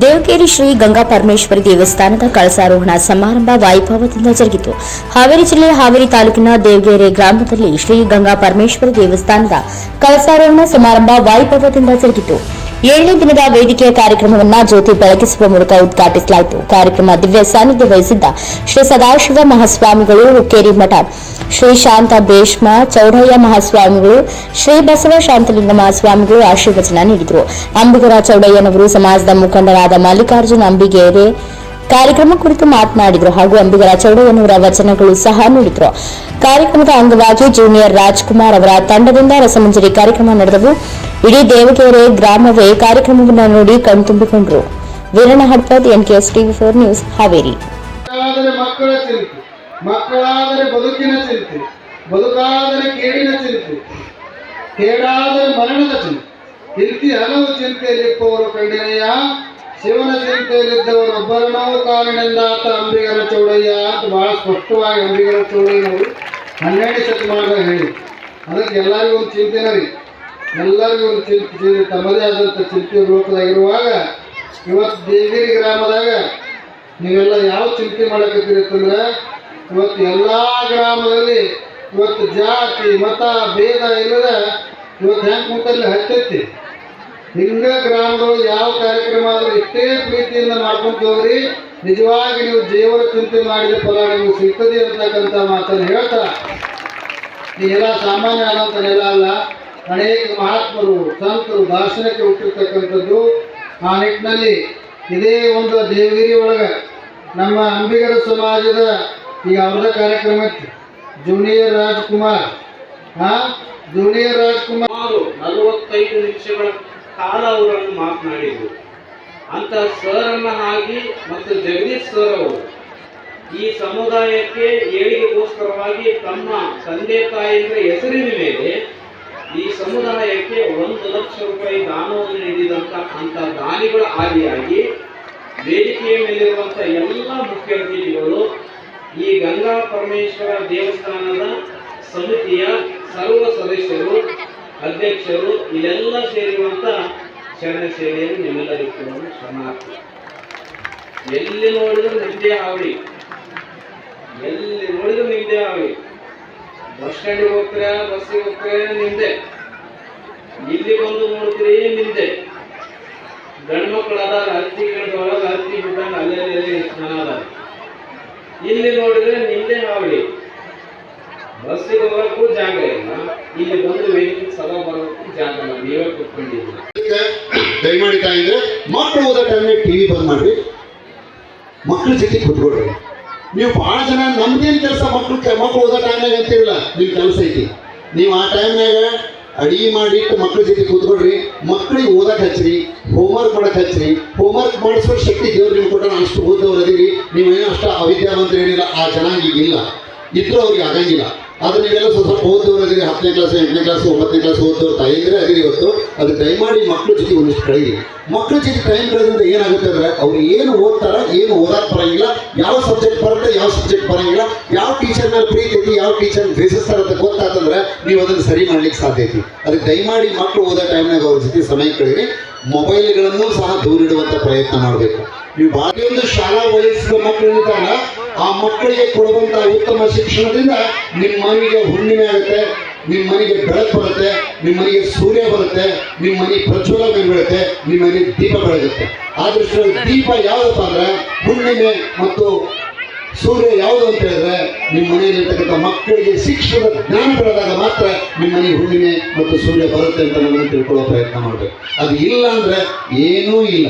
ದೇವಗೇರಿ ಶ್ರೀ ಗಂಗಾ ಪರಮೇಶ್ವರಿ ದೇವಸ್ಥಾನದ ಕಳಸಾರೋಹಣ ಸಮಾರಂಭ ವೈಭವದಿಂದ ಜರುಗಿತು. ಹಾವೇರಿ ಜಿಲ್ಲೆಯ ಹಾವೇರಿ ತಾಲೂಕಿನ ದೇವಗೇರಿ ಗ್ರಾಮದಲ್ಲಿ ಶ್ರೀ ಗಂಗಾ ಪರಮೇಶ್ವರಿ ದೇವಸ್ಥಾನದ ಕಳಸಾರೋಹಣ ಸಮಾರಂಭ ವೈಭವದಿಂದ ಜರುಗಿತು. ಏಳನೇ ದಿನದ ವೇದಿಕೆಯ ಕಾರ್ಯಕ್ರಮವನ್ನು ಜ್ಯೋತಿ ಬೆಳಗಿಸುವ ಮೂಲಕ ಉದ್ಘಾಟಿಸಲಾಯಿತು. ಕಾರ್ಯಕ್ರಮ ದಿವ್ಯ ಸಾನ್ನಿಧ್ಯ ವಹಿಸಿದ್ದ ಶ್ರೀ ಸದಾಶಿವ ಮಹಾಸ್ವಾಮಿಗಳು ಹುಕ್ಕೇರಿ ಮಠ, ಶ್ರೀ ಶಾಂತ ಭೇಷ್ಮ, ಚೌಡಯ್ಯ ಮಹಾಸ್ವಾಮಿಗಳು, ಶ್ರೀ ಬಸವ ಶಾಂತಲಿಂಗ ಮಹಾಸ್ವಾಮಿಗಳು ಆಶೀರ್ವಚನ ನೀಡಿದರು. ಅಂಬಿಗರ ಚೌಡಯ್ಯನವರು ಸಮಾಜದ ಮುಖಂಡರಾದ ಮಲ್ಲಿಕಾರ್ಜುನ ಅಂಬಿಗೇರೆ ಕಾರ್ಯಕ್ರಮ ಕುರಿತು ಮಾತನಾಡಿದರು ಹಾಗೂ ಅಂಬಿಗರ ಚೌಡಯ್ಯನವರ ವಚನಗಳು ಸಹ ನೀಡಿದರು. ಕಾರ್ಯಕ್ರಮದ ಅಂಗವಾಗಿ ಜೂನಿಯರ್ ರಾಜ್ಕುಮಾರ್ ಅವರ ತಂಡದಿಂದ ರಸಮಂಜರಿ ಕಾರ್ಯಕ್ರಮ ನಡೆದವು. ಇಡೀ ದೇವಕೆರೆ ಗ್ರಾಮವೇ ಕಾರ್ಯಕ್ರಮವನ್ನು ನೋಡಿ ಕಣ್ತುಂಬಿಕೊಂಡರು Veeranna Hadpad NKS TV four news Haveri. ಮಕ್ಕಳ ಚಿಂತೆ, ಮಕ್ಕಳಾದರೆ ಬದುಕಿನ ಚಿಂತೆ, ಬದುಕಾದರೆ ಕೇಡಿನ ಚಿಂತೆ, ಕೇಡಾದರೆ ಮರಣದ ಚಿಂತೆ. ಇಂತಿ ಹಲವು ಚಿಂತೆಯಲ್ಲಿಪ್ಪವರು ಜೀವನ ಶಿವನ ಚಿಂತೆಯಲ್ಲಿದ್ದವರು ಕಾರಣದಿಂದ ಆತ ಅಂಬಿಗರ ಚೌಡಯ್ಯ ಅಂತ ಬಹಳ ಸ್ಪಷ್ಟವಾಗಿ ಅಂಬಿಗರ ಚೌಡಯ್ಯನವರು ಹನ್ನೆರಡು ಶತಮಾನದಾಗ ಹೇಳಿ ಅದಕ್ಕೆ ಎಲ್ಲರಿಗೂ ಒಂದು ಚಿಂತೆನ ರೀ ಎಲ್ಲರಿಗೂ ಒಂದು ಚಿಂತೆ ತಮ್ಮದೇ ಆದಂಥ ಚಿಂತೆ ರೂಪದಾಗಿರುವಾಗ ಇವತ್ತು ದೇವಿರಿ ಗ್ರಾಮದಾಗ ನೀವೆಲ್ಲ ಯಾವ ಚಿಂತೆ ಮಾಡಕತ್ತೀರಿ ಅಂತಂದ್ರೆ ಇವತ್ತು ಎಲ್ಲ ಗ್ರಾಮದಲ್ಲಿ ಇವತ್ತು ಜಾತಿ, ಮತ, ಭೇದ ಇಲ್ಲದ ಇವತ್ತು ಹೆಂಗೆ ಕೂತಲ್ಲಿ ಹತ್ತೈತಿ? ಹಿಂಗ ಗ್ರಾಮದೊಳಗೆ ಯಾವ ಕಾರ್ಯಕ್ರಮ ಆದರೂ ಇಷ್ಟೇ ಪ್ರೀತಿಯಿಂದ ಮಾಡ್ಕೊಂತ ಹೋಗ್ರಿ. ನಿಜವಾಗಿ ನೀವು ಜೀವನ ಚಿಂತೆ ಮಾಡಿದ ಫಲ ನಿಮಗೆ ಸಿಗ್ತದೆ ಅಂತಕ್ಕಂಥ ಮಾತನ್ನು ಹೇಳ್ತಾ ನೀ ಎಲ್ಲ ಸಾಮಾನ್ಯ ಆದಂಥ ನೆಲ ಅಲ್ಲ. ಅನೇಕ ಮಹಾತ್ಮರು, ಸಂತರು ದಾರ್ಶನಕ್ಕೆ ಹುಟ್ಟಿರ್ತಕ್ಕಂಥದ್ದು ಆ ನಿಟ್ಟಿನಲ್ಲಿ ಇದೇ ಒಂದು ದೇವಗಿರಿ ಒಳಗೆ ನಮ್ಮ ಅಂಬಿಗರ ಸಮಾಜದ ಈಗ ಅವ್ರದ ಕಾರ್ಯಕ್ರಮ ಇತ್ತು. ಜೂನಿಯರ್ ರಾಜ್ಕುಮಾರ್. ಹಾ ಜೂನಿಯರ್ ರಾಜ್ಕುಮಾರ್. ನಲವತ್ತೈದು ನಿಮಿಷಗಳ ಕಾಲ ಅವರನ್ನು ಮಾತನಾಡಿದರು. ಅಂತ ಸರನ್ನ ಆಗಿ ಮತ್ತು ಜಗದೀಶ್ ಸರ್ ಅವರು ಈ ಸಮುದಾಯಕ್ಕೆ ಏಳಿಗೆಗೋಸ್ಕರವಾಗಿ ತಮ್ಮ ತಂದೆ ತಾಯಿಯ ಹೆಸರಿನ ಮೇಲೆ ಈ ಸಮುದಾಯಕ್ಕೆ ಒಂದು ಲಕ್ಷ ರೂಪಾಯಿ ದಾನವನ್ನು ನೀಡಿದಂತ ಅಂತ ದಾನಿಗಳ ಆದಿಯಾಗಿ ವೇದಿಕೆಯ ಮೇಲಿರುವಂಥ ಎಲ್ಲ ಮುಖ್ಯ ಅತಿಥಿಗಳು ಈ ಗಂಗಾ ಪರಮೇಶ್ವರ ದೇವಸ್ಥಾನದ ಸಮಿತಿಯ ಸರ್ವ ಸದಸ್ಯರು, ಅಧ್ಯಕ್ಷರು ಇದೆಲ್ಲ ಸೇರಿರುವಂತ ಶರಣ ಸೇವೆಯನ್ನು ನಿಮ್ಮೆಲ್ಲರಿಗೂ ಶರಣಾರ್ಥಿ. ಎಲ್ಲಿ ನೋಡಿದ್ರು ನಿಮ್ದೇ ಹಾವಳಿ. ಎಲ್ಲಿ ನೋಡಿದ್ರು ನಿಮ್ದೇ ಹಾವಳಿ. ಬಸ್ ಸ್ಟ್ಯಾಂಡಿಗೆ ಹೋಗ್ತೀರಾ ಬಸ್ಸಿಗೆ ಹೋಗ್ತೀರಾ ನಿಂದೆ ಇಲ್ಲಿ ಬಂದು ನೋಡ್ತೀರಿ ನಿಂದೆ ಗಂಡು ಮಕ್ಕಳು ಅದಾರ ಹತ್ತಿ ಗಿಡದೊಳಗೆ ಹತ್ತಿ ಬಿಟ್ಟಂಗೆ ಅಲ್ಲೇ ಜನ ಅದಾರ? ಇಲ್ಲಿ ನೋಡಿದ್ರೆ ನಿಂದೆ ಹಾವಳಿ ಬಸ್ಸಿಗೆ ಹೋಗಕ್ಕೂ ಜಾಗ ಇಲ್ಲ. ಇಲ್ಲಿ ಬಂದು ವೇದಿಕೆ ಸದಾ ಬರೋಕ್ಕೂ ಜಾಗ ನೀವೇ ಕುತ್ಕೊಂಡಿದ್ದೀರಿ. ದಯಮಾಡಿ ತಾಯಿದ್ರೆ ಮಕ್ಕಳು ಓದೋ ಟೈಮ್ನಾಗ ಟಿ ವಿ ಬಂದ್ ಮಾಡ್ರಿ. ಮಕ್ಕಳ ಜೊತೆ ಕುತ್ಕೊಳ್ರಿ. ನೀವು ಭಾಳ ಜನ ನಮ್ದೇನು ಕೆಲಸ ಮಕ್ಕಳು ಮಕ್ಕಳು ಓದೋ ಟೈಮ್ನಾಗ ಅಂತೀವಿಲ್ಲ. ನಿಮ್ಮ ಕೆಲಸ ಐತಿ. ನೀವು ಆ ಟೈಮ್ನಾಗ ಅಡಿಗೆ ಮಾಡಿಟ್ಟು ಮಕ್ಕಳ ಜೊತೆ ಕೂತ್ಕೊಳ್ರಿ ಮಕ್ಕಳಿಗೆ ಓದಕ್ಕೆ ಹಚ್ಚ್ರಿ ಹೋಮ್ವರ್ಕ್ ಮಾಡಕ್ಕೆ ಹಚ್ಚ್ರಿ ಹೋಮ್ವರ್ಕ್ ಮಾಡಿಸೋ ಶಕ್ತಿ ದೇವ್ರು ನಿಮ್ಗೆ ಕೊಟ್ಟ ಅಷ್ಟು ಓದೋರು ಅದೀರಿ. ನೀವೇನೋ ಅಷ್ಟು ಅವಿದ್ಯಾವಂತರು ಏನಿಲ್ಲ, ಆ ಜನ ಈಗಿಲ್ಲ. ಇದ್ರೂ ಅವ್ರಿಗೆ ಆಗಂಗಿಲ್ಲ. ಆದ್ರೆ ನೀವೆಲ್ಲ ಸ್ವಲ್ಪ ಓದೋರು ಅದೀರಿ ಹತ್ತನೇ ಕ್ಲಾಸ್ ಎಂಟನೇ ಕ್ಲಾಸ್ ಒಂಬತ್ತನೇ ಕ್ಲಾಸ್ ಓದೋರು ತಾಯಿದ್ರೆ ಅಗ್ರಿ ಇವತ್ತು. ಅದು ದಯಮಾಡಿ ಮಕ್ಕಳ ಜೊತೆ ಒಂದಿಷ್ಟು ಮಕ್ಕಳ ಜೊತೆ ಟೈಮ್ ಕಳೆದ್ರಿಂದ ಏನಾಗುತ್ತೆ ಅಂದ್ರೆ ಅವ್ರು ಏನು ಓದ್ತಾರ, ಏನು ಓದಕ್ ಬರಂಗಿಲ್ಲ, ಯಾವ ಸಬ್ಜೆಕ್ಟ್ ಬರುತ್ತೆ, ಯಾವ ಸಬ್ಜೆಕ್ಟ್ ಬರಂಗಿಲ್ಲ, ಯಾವ ಟೀಚರ್ ಮೇಲೆ ಪ್ರೀತಿ ಐತಿ, ಯಾವ ಟೀಚರ್ ದ್ವೇಷಿಸ್ತಾರ ಅಂತ ಗೊತ್ತಾತಂದ್ರೆ ನೀವು ಅದನ್ನು ಸರಿ ಮಾಡ್ಲಿಕ್ಕೆ ಸಾಧ್ಯ ಐತಿ. ಅದಕ್ಕೆ ದಯಮಾಡಿ ಮಕ್ಕಳು ಓದೋ ಟೈಮ್ನಾಗ ಅವ್ರ ಜೊತೆ ಸಮಯ ಕಳೀರಿ. ಮೊಬೈಲ್ಗಳನ್ನು ಸಹ ದೂರಿಡುವಂತ ಪ್ರಯತ್ನ ಮಾಡಬೇಕು. ನೀವು ಒಂದು ಶಾಲಾ ವಯಸ್ಸಿನ ಮಕ್ಕಳು ಆ ಮಕ್ಕಳಿಗೆ ಕೊಡುವಂತ ಉತ್ತಮ ಶಿಕ್ಷಣದಿಂದ ನಿಮ್ಮ ಮನೆಗೆ ಹುಣ್ಣಿಮೆ ಆಗುತ್ತೆ ನಿಮ್ಮ ಮನೆಗೆ ಬೆಳಕು ಬರುತ್ತೆ ನಿಮ್ಮ ಮನೆಗೆ ಸೂರ್ಯ ಬರುತ್ತೆ ನಿಮ್ಮ ಮನೆ ಪ್ರಜ್ವಲನೆ ಬೀಳುತ್ತೆ ನಿಮ್ಮ ಮನೆ ದೀಪ ಬೆಳಗುತ್ತೆ. ಆ ದೃಷ್ಟಿಯಲ್ಲಿ ದೀಪ ಯಾವುದಪ್ಪ ಅಂದ್ರೆ ಹುಣ್ಣಿಮೆ ಮತ್ತು ಸೂರ್ಯ ಯಾವುದು ಅಂತ ಹೇಳಿದ್ರೆ ನಿಮ್ಮ ಮನೆಯಲ್ಲಿರ್ತಕ್ಕಂಥ ಮಕ್ಕಳಿಗೆ ಶಿಕ್ಷಣದ ಜ್ಞಾನ ಬೆಳೆದಾಗ ಮಾತ್ರ ನಿಮ್ಮ ಮನೆ ಹುಣ್ಣಿಮೆ ಮತ್ತು ಸೂರ್ಯ ಬರುತ್ತೆ ಅಂತ ನಮ್ಮನ್ನು ತಿಳ್ಕೊಳ್ಳೋ ಪ್ರಯತ್ನ ಮಾಡಬೇಕು. ಅದು ಇಲ್ಲ ಅಂದ್ರೆ ಏನೂ ಇಲ್ಲ.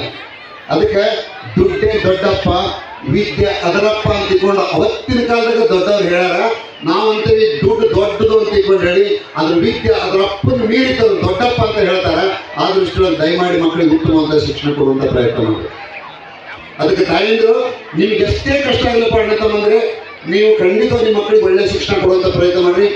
ಅದಕ್ಕೆ ದುಡ್ಡೇ ದೊಡ್ಡಪ್ಪ ವಿದ್ಯೆ ಅದರಪ್ಪ ಅಂತ ತಿಳ್ಕೊಂಡು ಅವತ್ತಿನ ಕಾಲದಾಗ ದೊಡ್ಡವ್ರು ಹೇಳ್ಯಾರ, ನಾವಂತೇಳಿ ದುಡ್ಡು ದೊಡ್ಡದು ಅಂತ ತಿಳ್ಕೊಂಡು ಹೇಳಿ, ಅದ್ರ ವಿದ್ಯೆ ಅದರಪ್ಪನ ಮೀರಿತು ದೊಡ್ಡಪ್ಪ ಅಂತ ಹೇಳ್ತಾರೆ. ಆ ದೃಷ್ಟಿಯಲ್ಲಿ ದಯಮಾಡಿ ಮಕ್ಕಳಿಗೆ ಉತ್ತಮವಾದ ಶಿಕ್ಷಣ ಕೊಡುವಂತ ಪ್ರಯತ್ನ ಮಾಡಿ ಅದಕ್ಕೆ ತಾಯಿಂದರು, ನಿಮ್ಗೆ ಎಷ್ಟೇ ಕಷ್ಟ ಆಗಲಪ್ಪ ಅಣ್ಣ ನೀವು ಖಂಡಿತ ನಿಮ್ಮ ಮಕ್ಕಳಿಗೆ ಒಳ್ಳೆ ಶಿಕ್ಷಣ ಕೊಡುವಂಥ ಪ್ರಯತ್ನ ಮಾಡ್ರಿ,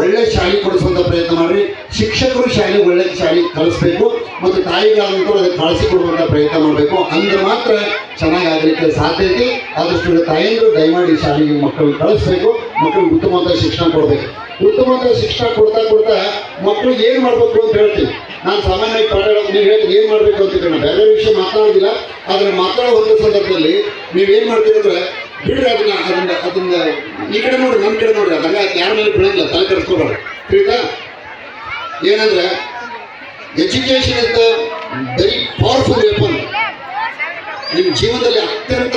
ಒಳ್ಳೆ ಶಾಲೆ ಕೊಡಿಸುವಂಥ ಪ್ರಯತ್ನ ಮಾಡ್ರಿ. ಶಿಕ್ಷಕರು ಶಾಲೆ ಒಳ್ಳೆ ಶಾಲೆ ಕಲಿಸ್ಬೇಕು ಮತ್ತು ತಾಯಿಗಾದಂತೂ ಅದಕ್ಕೆ ಕಳಿಸಿಕೊಡುವಂಥ ಪ್ರಯತ್ನ ಮಾಡಬೇಕು. ಅಂದ್ರೆ ಮಾತ್ರ ಚೆನ್ನಾಗಿ ಆಗಲಿಕ್ಕೆ ಸಾಧ್ಯ ಐತಿ. ಆದಷ್ಟು ತಾಯಂದ್ರು ದಯಮಾಡಿ ಶಾಲೆಗೆ ಮಕ್ಕಳು ಕಳಿಸ್ಬೇಕು. ಮಕ್ಕಳಿಗೆ ಉತ್ತಮವಾದ ಶಿಕ್ಷಣ ಕೊಡಬೇಕು. ಉತ್ತಮವಾದ ಶಿಕ್ಷಣ ಕೊಡ್ತಾ ಕೊಡ್ತಾ ಮಕ್ಕಳಿಗೆ ಏನು ಮಾಡಬೇಕು ಅಂತ ಹೇಳ್ತೀವಿ ನಾನು ಸಾಮಾನ್ಯವಾಗಿ ಪಾಠ ನೀವು ಹೇಳ್ತೀನಿ ಏನು ಮಾಡಬೇಕು ಅಂತ ಬೇರೆ ವಿಷಯ ಮಾತಾಡೋದಿಲ್ಲ. ಆದರೆ ಮಾತಾಡೋ ಒಂದು ಸಂದರ್ಭದಲ್ಲಿ ನೀವೇನು ಮಾಡ್ತೀರಿ ಅಂದ್ರೆ ಬಿಡ್ರಿ ಅದನ್ನ ಅದನ್ನ ಅದನ್ನ, ಈ ಕಡೆ ನೋಡ್ರಿ ನಮ್ಮ ಕಡೆ ನೋಡ್ರಿ ಅದಾಗ ಯಾರ ಮೇಲೆ ಬೀಳಂಗಿಲ್ಲ ತಲೆ ತಿಳಿತಾ? ಏನಂದ್ರೆ education is the very powerful weapon ನಿಮ್ಮ ಜೀವನದಲ್ಲಿ ಅತ್ಯಂತ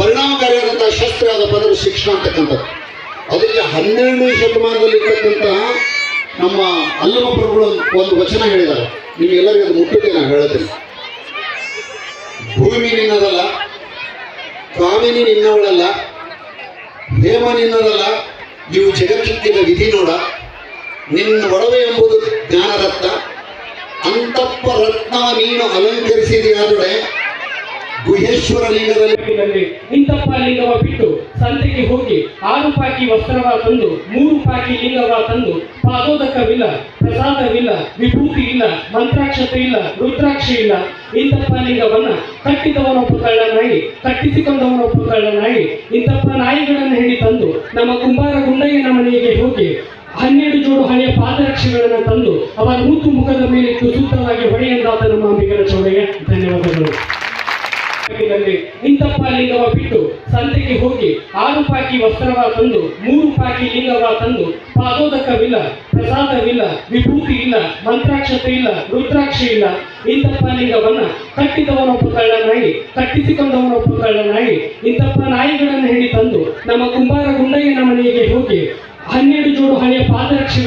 ಪರಿಣಾಮಕಾರಿಯಾದಂತಹ ಶಸ್ತ್ರ ಆದ ಪದವು ಶಿಕ್ಷಣ ಅಂತಕ್ಕಂಥದ್ದು. ಅದಕ್ಕೆ ಹನ್ನೆರಡನೇ ಶತಮಾನದಲ್ಲಿ ಇರ್ತಕ್ಕಂತಹ ನಮ್ಮ ಅಲ್ಲಮ ಪ್ರಭುಗಳು ಒಂದು ವಚನ ಹೇಳಿದ್ದಾರೆ. ನಿಮಗೆಲ್ಲರಿಗೂ ಅದು ಮುಟ್ಟುತ್ತೆ, ನಾನು ಹೇಳುತ್ತೇನೆ ಭೂಮಿ ನಿನ್ನದಲ್ಲ ಕಾಮಿನಿ ನಿನ್ನವಳಲ್ಲ, ಹೇಮ ನಿನ್ನವಳಲ್ಲ ಇವು ಜಗತ್ತಿನ ವಿಧಿ ನೋಡ. ನಿನ್ನ ಒಡವೆ ಎಂಬುದು ಜ್ಞಾನರತ್ನ ಅಂತಪ್ಪ ರತ್ನ ನೀನು ಅಲಂಕರಿಸಿದೆಯಾದೊಡೆ ಗುಹೇಶ್ವರ ಲಿಂಗದಲ್ಲಿ ದಲ್ಲಿ ಇಂತಪ್ಪ ಲಿಂಗವ ಬಿಟ್ಟು ಸಂತೆಗೆ ಹೋಗಿ ಆರು ಪಾಕಿ ವಸ್ತ್ರವ ತಂದು, ಮೂರು ಪಾಕಿ ಲಿಂಗವ ತಂದು, ಪಾದೋದಕವಿಲ್ಲ, ಪ್ರಸಾದವಿಲ್ಲ ವಿಭೂತಿ ಇಲ್ಲ ಮಂತ್ರಾಕ್ಷತೆ ಇಲ್ಲ ರುದ್ರಾಕ್ಷಿ ಇಲ್ಲ ಇಂತಪ್ಪ ಲಿಂಗವನ್ನ ಕಟ್ಟಿದವನೊಬ್ಬ ಕಳ್ಳನಾಗಿ ಕಟ್ಟಿಸಿಕೊಂಡವನೊಬ್ಬ ಕಳ್ಳನಾಗಿ ಇಂತಪ್ಪ ನಾಯಿಗಳನ್ನು ಹೇಳಿ ತಂದು ನಮ್ಮ ಕುಂಬಾರ ಗುಂಡಯ್ಯನ ಮನೆಗೆ ಹೋಗಿ ಹನ್ನೆರಡು ಜೋಡು ಹಳೆಯ ಪಾದರಕ್ಷೆಗಳನ್ನು ತಂದು ಅವರ ಮೂತು ಮುಖದ ಮೇಲೆ ಸುತ್ತವಾಗಿ ಹೊಡೆಯಂದಾದ ನಮ್ಮ ಅಂಬಿಗರ ಚೌಡೆಗೆ ಧನ್ಯವಾದಗಳು. ದಲ್ಲಿ ಇಂತಪ್ಪ ಲಿಂಗವ ಬಿಟ್ಟು ಸಂತೆಗೆ ಹೋಗಿ ಆರು ಪಾಕಿ ವಸ್ತ್ರವ ತಂದು, ಮೂರು ಪಾಕಿ ಲಿಂಗವ ತಂದು, ಪಾದೋದಕವಿಲ್ಲ, ಪ್ರಸಾದವಿಲ್ಲ ವಿಭೂತಿ ಇಲ್ಲ ಮಂತ್ರಾಕ್ಷತೆ ಇಲ್ಲ ರುದ್ರಾಕ್ಷಿ ಇಲ್ಲ ಇಂತಪ್ಪ ಲಿಂಗವನ್ನ ಕಟ್ಟಿದವನೊಬ್ಬ ಕಳ್ಳನಾಗಿ ಕಟ್ಟಿಸಿಕೊಂಡವನೊಬ್ಬ ಕಳ್ಳನಾಗಿ ಇಂತಪ್ಪ ನಾಯಿಗಳನ್ನು ಹೇಳಿ ತಂದು ನಮ್ಮ ಕುಂಬಾರ ಗುಂಡಯ್ಯನ ಮನೆಗೆ ಹೋಗಿ ಹನ್ನೆರಡು ಜೋಡು ಹಳೆಯ ಪಾದರಕ್ಷೆಗಳು